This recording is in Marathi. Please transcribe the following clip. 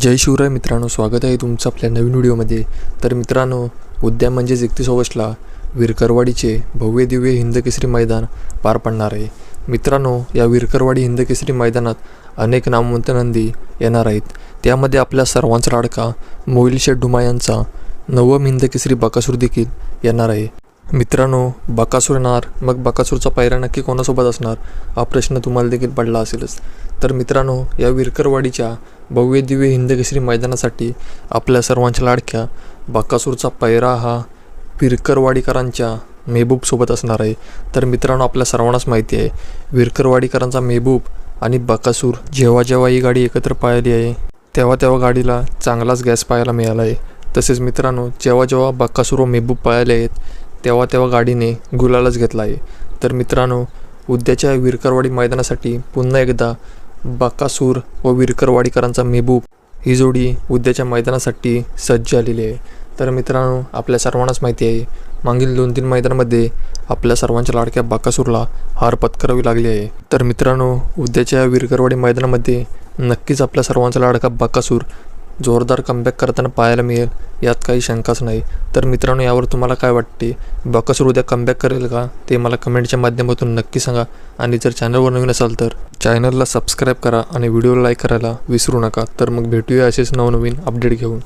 जय शिवराय मित्रांनो स्वागत आहे तुमचं आपल्या नवीन व्हिडिओमध्ये. तर मित्रांनो उद्या म्हणजेच एकतीस ऑगस्टला विरकरवाडीचे भव्य दिव्य हिंदकेसरी मैदान पार पडणार आहे. मित्रांनो या विरकरवाडी हिंदकेसरी मैदानात अनेक नामवंत नंदी येणार आहेत. त्यामध्ये आपल्या सर्वांचा लाडका मोहिल शेठ ढुमा यांचा नवम हिंदकेसरी बकासूर देखील येणार आहे. मित्रांनो बकासूर येणार. मग बकासूरचा पायरा नक्की कोणासोबत असणार? हा प्रश्न तुम्हाला देखील पडला असेलच. तर मित्रांनो या विरकरवाडीच्या भव्य दिव्य हिंदकेसरी मैदानासाठी आपल्या सर्वांच्या लाडक्या बकासूरचा पायरा हा विरकरवाडीकरांच्या मेहबूबसोबत असणार आहे. तर मित्रांनो आपल्या सर्वांनाच माहिती आहे विरकरवाडीकरांचा मेहबूब आणि बकासूर जेव्हा जेव्हा ही गाडी एकत्र पाहिली आहे तेव्हा तेव्हा गाडीला चांगलाच गॅस पाहायला मिळाला आहे. तसेच मित्रांनो जेव्हा जेव्हा बक्कासूर व मेहबूब पाहायला आहेत तेव्हा तेव्हा गाडीने गुलालच घेतला आहे. तर मित्रांनो उद्याच्या विरकरवाडी मैदानासाठी पुन्हा एकदा बाकासूर व विरकरवाडीकरांचा मेहबूब ही जोडी उद्याच्या मैदानासाठी सज्ज आलेली आहे. तर मित्रांनो आपल्या सर्वांनाच माहिती आहे मागील दोन तीन मैदानामध्ये आपल्या सर्वांच्या लाडक्या बाकासूरला हार पत्करावी लागली आहे. तर मित्रांनो उद्याच्या विरकरवाडी मैदानामध्ये नक्कीच आपल्या सर्वांचा लाडका बाकासूर जोरदार कमबॅक करताना पाहायला मिळेल यात काही शंकाच नाही. तर मित्रांनो यावर तुम्हाला काय वाटते? बाकासूर उद्या कमबॅक करेल का? ते मला कमेंटच्या माध्यमातून नक्की सांगा. आणि जर चॅनलवर नवीन असाल तर चॅनलला सबस्क्राईब करा आणि व्हिडिओला लाईक करायला विसरू नका. तर मग भेटूया असेच नवनवीन अपडेट घेऊन.